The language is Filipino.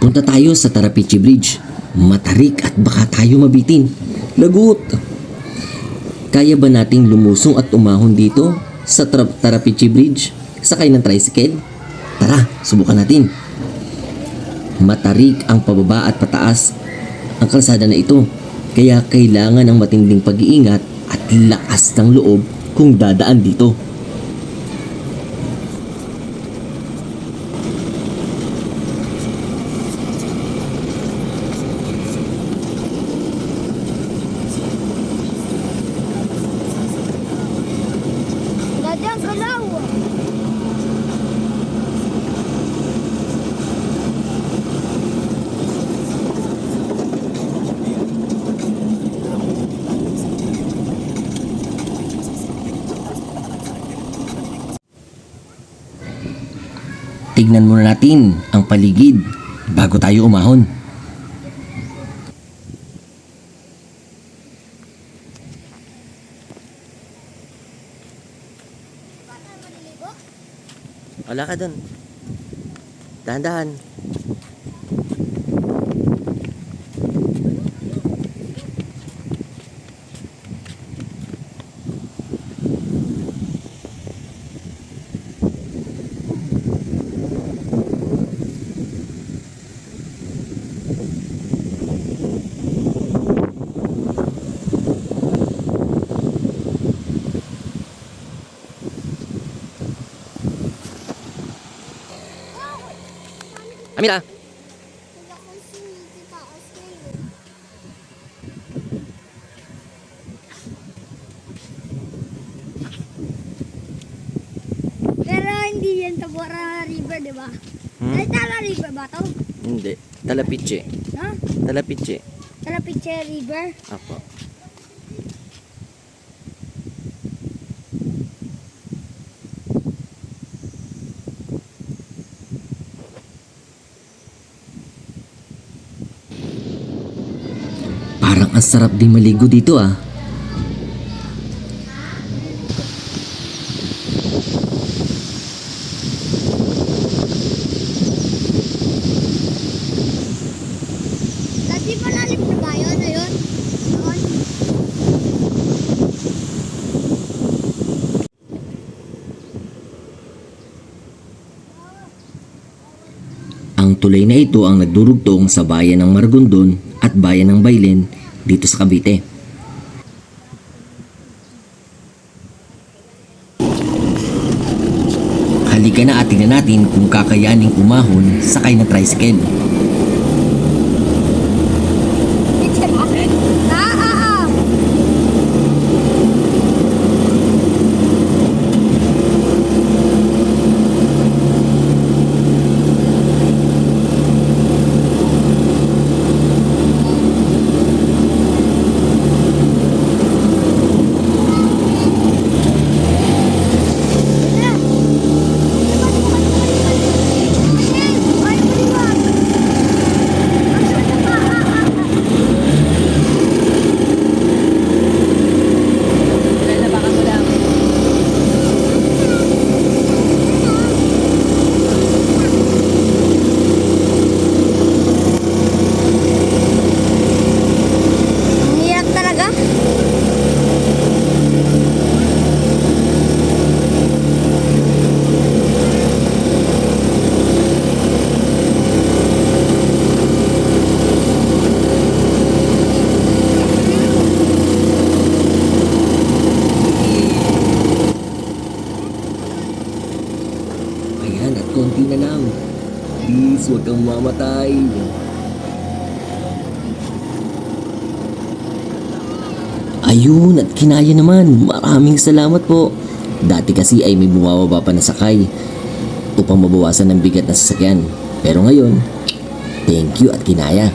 Punta tayo sa Tarapichi Bridge. Matarik at baka tayo mabitin. Lagot! Kaya ba nating lumusong at umahon dito sa Tra- Tarapichi Bridge? Sakay ng tricycle? Tara, subukan natin. Matarik ang pababa at pataas ang kalsada na ito. Kaya kailangan ng matinding pag-iingat at lakas ng loob kung dadaan dito. Tignan muna natin ang paligid bago tayo umahon. Wala ka dun. Dahan-dahan. Amira! Ngayon. Pero hindi yan Tabora River, di ba? Hmm? Ay, Tala River ba to? Hindi. Talapiche. No? Talapiche. Talapiche River. Apo. Parang ang sarap din maligo dito ah. Dati malalim na ba yun? Ayun? Ang tulay na ito ang nagdurugtong sa bayan ng Margondon at bayan ng Bailen dito sa Cavite. Halika na at tingnan natin kung kakayaning umahon sakay ng tricycle. Picture ba? Ah, ah, ah. Ang hirap talaga. Ayan, at konti na lang. Please, huwag kang mamatay. Ayun, at kinaya naman. Maraming salamat po. Dati kasi ay may bumababa pa na sakay upang mabawasan ng bigat na sasakyan. Pero ngayon, thank you at kinaya.